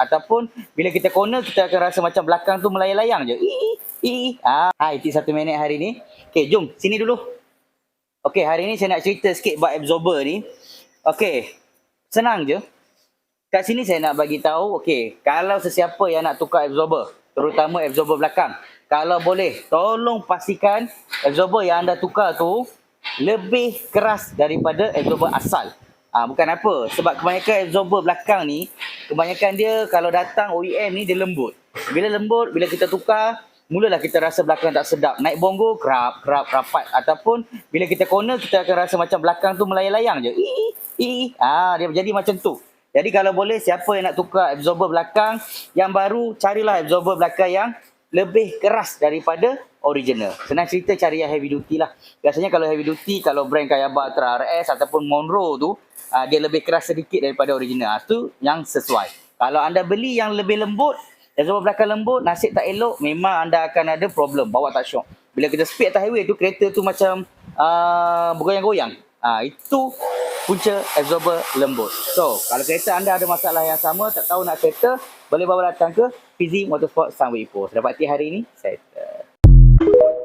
Ataupun bila kita corner kita akan rasa macam belakang tu melayang-layang je. Ii, ii. Ah, hai, tik satu minit hari ni. Okey, jom sini dulu. Okey, hari ni saya nak cerita sikit buat absorber ni. Okey, senang je. Kat sini saya nak bagi tahu, okey, kalau sesiapa yang nak tukar absorber, terutama absorber belakang, kalau boleh, tolong pastikan absorber yang anda tukar tu lebih keras daripada absorber asal. Ah ha, bukan apa, sebab kebanyakan absorber belakang ni, kebanyakan dia kalau datang OEM ni dia lembut. Bila lembut, bila kita tukar, mulalah kita rasa belakang tak sedap. Naik bongo, kerap, kerap, rapat. Ataupun bila kita corner, kita akan rasa macam belakang tu melayang-layang je. Ii, ii. Ah, dia jadi macam tu. Jadi kalau boleh, siapa yang nak tukar absorber belakang yang baru, carilah absorber belakang yang lebih keras daripada original. Senang cerita cari yang heavy duty lah. Biasanya kalau heavy duty, kalau brand kayak Batra RS ataupun Monroe tu, uh, dia lebih keras sedikit daripada original. Itu yang sesuai. Kalau anda beli yang lebih lembut, absorber belakang lembut, nasib tak elok, memang anda akan ada problem, bawa tak syok. Bila kita speed atas highway tu, kereta tu macam uh, bergoyang-goyang. Uh, itu punca absorber lembut. So, kalau kereta anda ada masalah yang sama, tak tahu nak settle, boleh bawa datang ke PZ Motorsport Sunway Post. Dapat hari ini, saya Thank you.